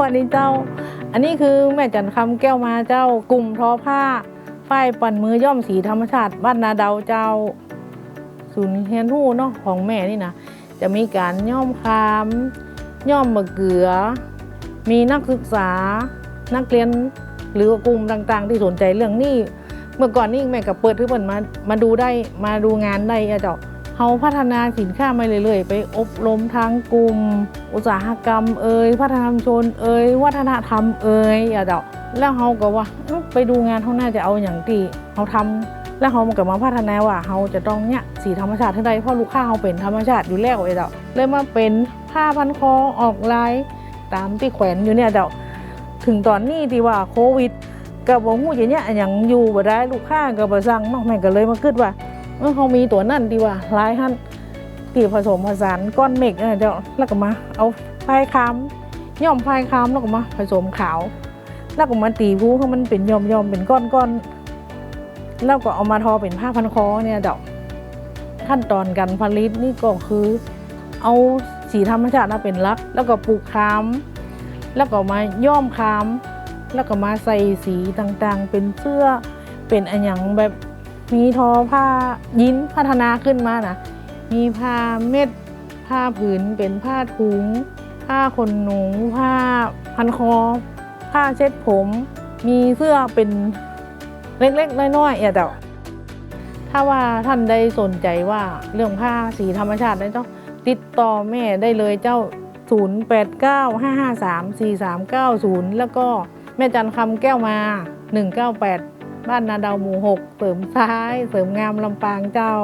วันนี้เจ้า อันนี้คือแม่จันคำแก้วมาเจ้ากลุ่มทอผ้าฝ้ายปั่นมือย่อมสีธรรมชาติบ้านนาเดาเจ้าศูนย์เรียนรู้เนาะของแม่นี่นะจะมีการย่อมคามย่อมมะเกือ มีนักศึกษานักเรียนหรือกลุ่มต่าง ๆ ที่สนใจเรื่องนี้ เมื่อก่อนนี่แม่ก็เปิดให้เปิดมามาดูได้มาดูงานได้อะเจ้า เขาพัฒนาสินค้ามาเรื่อยๆ ไปอบรมทางกลุ่ม อุตสาหกรรมเอ่ยพัฒนธรรมชนเอ่ยวัฒนธรรมเอ่ยอะเจ้าแล้วเขาก็ว่าไปดูงานเขาน่าจะเอาอย่างที่เขาทำแล้วเขาก็มาพัฒนาว่าเขาจะต้องเนี่ยสีธรรมชาติเท่าใดเพราะลูกค้าเขาเป็นธรรมชาติอยู่แล้วไอ้เจ้าเลยมาเป็นผ้าพันคอออกลายตามที่แขวนอยู่เนี่ยเจ้าถึงตอนนี้ที่ว่าโควิดกับบ่ฮู้อย่างเนี้ยอย่างอยู่บ่ได้ลูกค้าก็บ่สั่งนาะแม่ก็เลยมาคิดว่า เออเขามีตัวนั่นดีว่าลายหั่นที่ผสมผสานก้อนเมฆเออเจ้าแล้วก็มา เอาพายคำย่อมพายคำแล้วก็มาผสมขาว แล้วก็มาตีผู้ให้มันเป็นย่อมย่อมเป็นก้อนก้อนแล้วก็เอามาทอเป็นผ้าพันคอเนี่ยเจ้าขั้นตอนการผลิตนี่ก็คือ เอาสีธรรมชาติมาเป็นลัก แล้วก็ปลูกคามแล้วก็มาย่อมคามแล้วก็มาใส่สีต่างๆ เป็นเสื้อเป็นอันยังแบบ มีทอผ้ายิ้นพัฒนาขึ้นมานะมีผ้าเม็ด ผ้าผืนเป็นผ้าถุง ผ้าขนหนู ผ้าพันคอ ผ้าเช็ดผม มีเสื้อเป็นเล็กๆน้อยๆอย่าแต่ถ้าว่าท่านได้สนใจว่าเรื่องผ้าสีธรรมชาติได้ต้องติดต่อแม่ได้เลยเจ้า 0895534390 แล้วก็แม่จันคำแก้วมา 198 บ้านนาดาวหมู่หกเสริมซ้าย เสริมงามลำปางเจ้า